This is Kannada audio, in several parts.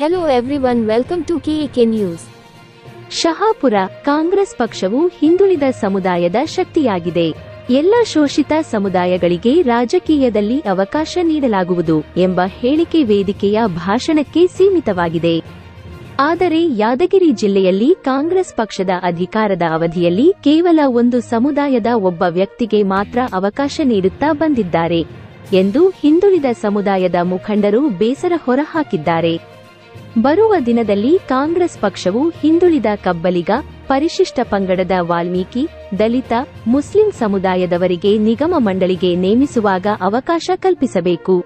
Hello everyone welcome to KAK news Shahapur, Congress ಪಕ್ಷವು ಹಿಂದುಳಿದ ಸಮುದಾಯದ ಶಕ್ತಿಯಾಗಿದೆ. ಎಲ್ಲ ಶೋಷಿತ ಸಮುದಾಯಗಳಿಗೆ ರಾಜಕೀಯದಲ್ಲಿ ಅವಕಾಶ ನೀಡಲಾಗುವುದು ಎಂಬ ಹೇಳಿಕೆ ವೇದಿಕೆಯ ಭಾಷಣಕ್ಕೆ ಸೀಮಿತವಾಗಿದೆ. ಆದರೆ ಯಾದಗಿರಿ ಜಿಲ್ಲೆಯಲ್ಲಿ ಕಾಂಗ್ರೆಸ್ ಪಕ್ಷದ ಅಧಿಕಾರದ ಅವಧಿಯಲ್ಲಿ ಕೇವಲ ಒಂದು ಸಮುದಾಯದ ಒಬ್ಬ ವ್ಯಕ್ತಿಗೆ ಮಾತ್ರ ಅವಕಾಶ ನೀಡುತ್ತಾ ಬಂದಿದ್ದಾರೆ ಎಂದು ಹಿಂದುಳಿದ ಸಮುದಾಯದ ಮುಖಂಡರು ಬೇಸರ ಹೊರಹಾಕಿದ್ದಾರೆ. ಬರುವ ದಿನದಲ್ಲಿ ಕಾಂಗ್ರೆಸ್ ಪಕ್ಷವು ಹಿಂದುಳಿದ ಕಬ್ಬಲಿಗ, ಪರಿಶಿಷ್ಟ ಪಂಗಡದ ವಾಲ್ಮೀಕಿ, ದಲಿತ, ಮುಸ್ಲಿಂ ಸಮುದಾಯದವರಿಗೆ ನಿಗಮ ಮಂಡಳಿಗೆ ನೇಮಿಸುವಾಗ ಅವಕಾಶ ಕಲ್ಪಿಸಬೇಕು.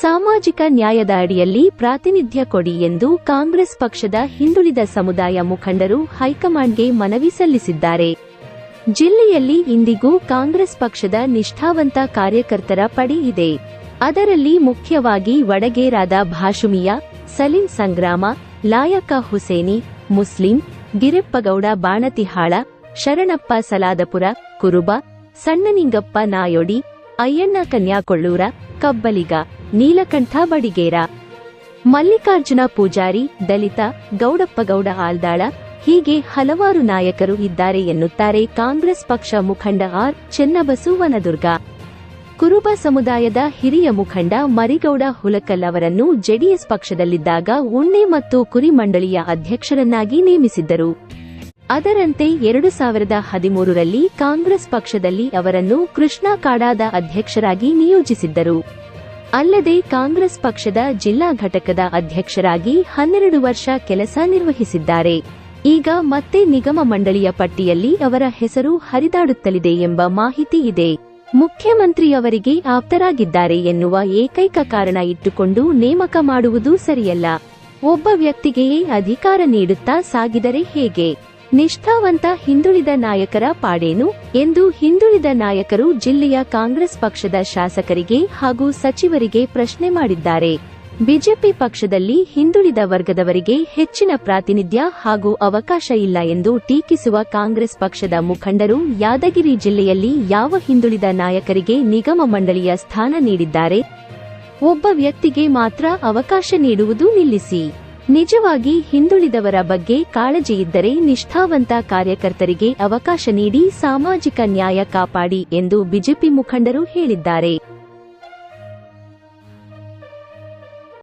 ಸಾಮಾಜಿಕ ನ್ಯಾಯದ ಅಡಿಯಲ್ಲಿ ಪ್ರಾತಿನಿಧ್ಯ ಕೊಡಿ ಎಂದು ಕಾಂಗ್ರೆಸ್ ಪಕ್ಷದ ಹಿಂದುಳಿದ ಸಮುದಾಯ ಮುಖಂಡರು ಹೈಕಮಾಂಡ್ಗೆ ಮನವಿ ಸಲ್ಲಿಸಿದ್ದಾರೆ. ಜಿಲ್ಲೆಯಲ್ಲಿ ಇಂದಿಗೂ ಕಾಂಗ್ರೆಸ್ ಪಕ್ಷದ ನಿಷ್ಠಾವಂತ ಕಾರ್ಯಕರ್ತರ ಪಡೆ ಇದೆ. ಅದರಲ್ಲಿ ಮುಖ್ಯವಾಗಿ ವಡಗೇರಾದ ಭಾಷುಮಿಯ ಸಲೀಂ ಸಂಗ್ರಾಮ, ಲಾಯಕ ಹುಸೇನಿ, ಮುಸ್ಲಿಂ, ಗಿರಿಪ್ಪಗೌಡ ಬಾಣತಿಹಾಳ, ಶರಣಪ್ಪ ಸಲಾದಪುರ, ಕುರುಬ, ಸಣ್ಣನಿಂಗಪ್ಪ ನಾಯೋಡಿ, ಅಯ್ಯಣ್ಣ ಕನ್ಯಾಕೊಳ್ಳೂರ, ಕಬ್ಬಲಿಗ, ನೀಲಕಂಠ ಬಡಿಗೇರ. ಮಲ್ಲಿಕಾರ್ಜುನ ಪೂಜಾರಿ, ದಲಿತ, ಗೌಡಪ್ಪಗೌಡ ಆಲ್ದಾಳ, ಹೀಗೆ ಹಲವಾರು ನಾಯಕರು ಇದ್ದಾರೆ ಎನ್ನುತ್ತಾರೆ ಕಾಂಗ್ರೆಸ್ ಪಕ್ಷ ಮುಖಂಡ ಆರ್. ಚೆನ್ನಬಸು ವನದುರ್ಗ ಕುರುಬ ಸಮುದಾಯದ ಹಿರಿಯ ಮುಖಂಡ ಮರಿಗೌಡ ಹುಲಕಲ್ ಅವರನ್ನು ಜೆಡಿಎಸ್ ಪಕ್ಷದಲ್ಲಿದ್ದಾಗ ಉಣ್ಣೆ ಮತ್ತು ಕುರಿ ಮಂಡಳಿಯ ಅಧ್ಯಕ್ಷರನ್ನಾಗಿ ನೇಮಿಸಿದ್ದರು. ಅದರಂತೆ ಎರಡು ಸಾವಿರದ ಹದಿಮೂರರಲ್ಲಿ ಕಾಂಗ್ರೆಸ್ ಪಕ್ಷದಲ್ಲಿ ಅವರನ್ನು ಕೃಷ್ಣಾ ಕಾಡಾದ ಅಧ್ಯಕ್ಷರಾಗಿ ನಿಯೋಜಿಸಿದ್ದರು. ಅಲ್ಲದೆ ಕಾಂಗ್ರೆಸ್ ಪಕ್ಷದ ಜಿಲ್ಲಾ ಘಟಕದ ಅಧ್ಯಕ್ಷರಾಗಿ ಹನ್ನೆರಡು ವರ್ಷ ಕೆಲಸ ನಿರ್ವಹಿಸಿದ್ದಾರೆ. ಈಗ ಮತ್ತೆ ನಿಗಮ ಮಂಡಳಿಯ ಪಟ್ಟಿಯಲ್ಲಿ ಅವರ ಹೆಸರು ಹರಿದಾಡುತ್ತಲಿದೆ ಎಂಬ ಮಾಹಿತಿ ಇದೆ. ಮುಖ್ಯಮಂತ್ರಿಯವರಿಗೆ ಆಪ್ತರಾಗಿದ್ದಾರೆ ಎನ್ನುವ ಏಕೈಕ ಕಾರಣ ಇಟ್ಟುಕೊಂಡು ನೇಮಕ ಮಾಡುವುದು ಸರಿಯಲ್ಲ. ಒಬ್ಬ ವ್ಯಕ್ತಿಗೆಯೇ ಅಧಿಕಾರ ನೀಡುತ್ತಾ ಸಾಗಿದರೆ ಹೇಗೆ? ನಿಷ್ಠಾವಂತ ಹಿಂದುಳಿದ ನಾಯಕರ ಪಾಡೇನು? ಎಂದು ಹಿಂದುಳಿದ ನಾಯಕರು ಜಿಲ್ಲೆಯ ಕಾಂಗ್ರೆಸ್ ಪಕ್ಷದ ಶಾಸಕರಿಗೆ ಹಾಗೂ ಸಚಿವರಿಗೆ ಪ್ರಶ್ನೆ ಮಾಡಿದ್ದಾರೆ. ಬಿಜೆಪಿ ಪಕ್ಷದಲ್ಲಿ ಹಿಂದುಳಿದ ವರ್ಗದವರಿಗೆ ಹೆಚ್ಚಿನ ಪ್ರಾತಿನಿಧ್ಯ ಹಾಗೂ ಅವಕಾಶ ಇಲ್ಲ ಎಂದು ಟೀಕಿಸುವ ಕಾಂಗ್ರೆಸ್ ಪಕ್ಷದ ಮುಖಂಡರು ಯಾದಗಿರಿ ಜಿಲ್ಲೆಯಲ್ಲಿ ಯಾವ ಹಿಂದುಳಿದ ನಾಯಕರಿಗೆ ನಿಗಮ ಮಂಡಳಿಯ ಸ್ಥಾನ ನೀಡಿದ್ದಾರೆ? ಒಬ್ಬ ವ್ಯಕ್ತಿಗೆ ಮಾತ್ರ ಅವಕಾಶ ನೀಡುವುದು ನಿಲ್ಲಿಸಿ. ನಿಜವಾಗಿ ಹಿಂದುಳಿದವರ ಬಗ್ಗೆ ಕಾಳಜಿ ಇದ್ದರೆ ನಿಷ್ಠಾವಂತ ಕಾರ್ಯಕರ್ತರಿಗೆ ಅವಕಾಶ ನೀಡಿ ಸಾಮಾಜಿಕ ನ್ಯಾಯ ಕಾಪಾಡಿ ಎಂದು ಬಿಜೆಪಿ ಮುಖಂಡರು ಹೇಳಿದ್ದಾರೆ.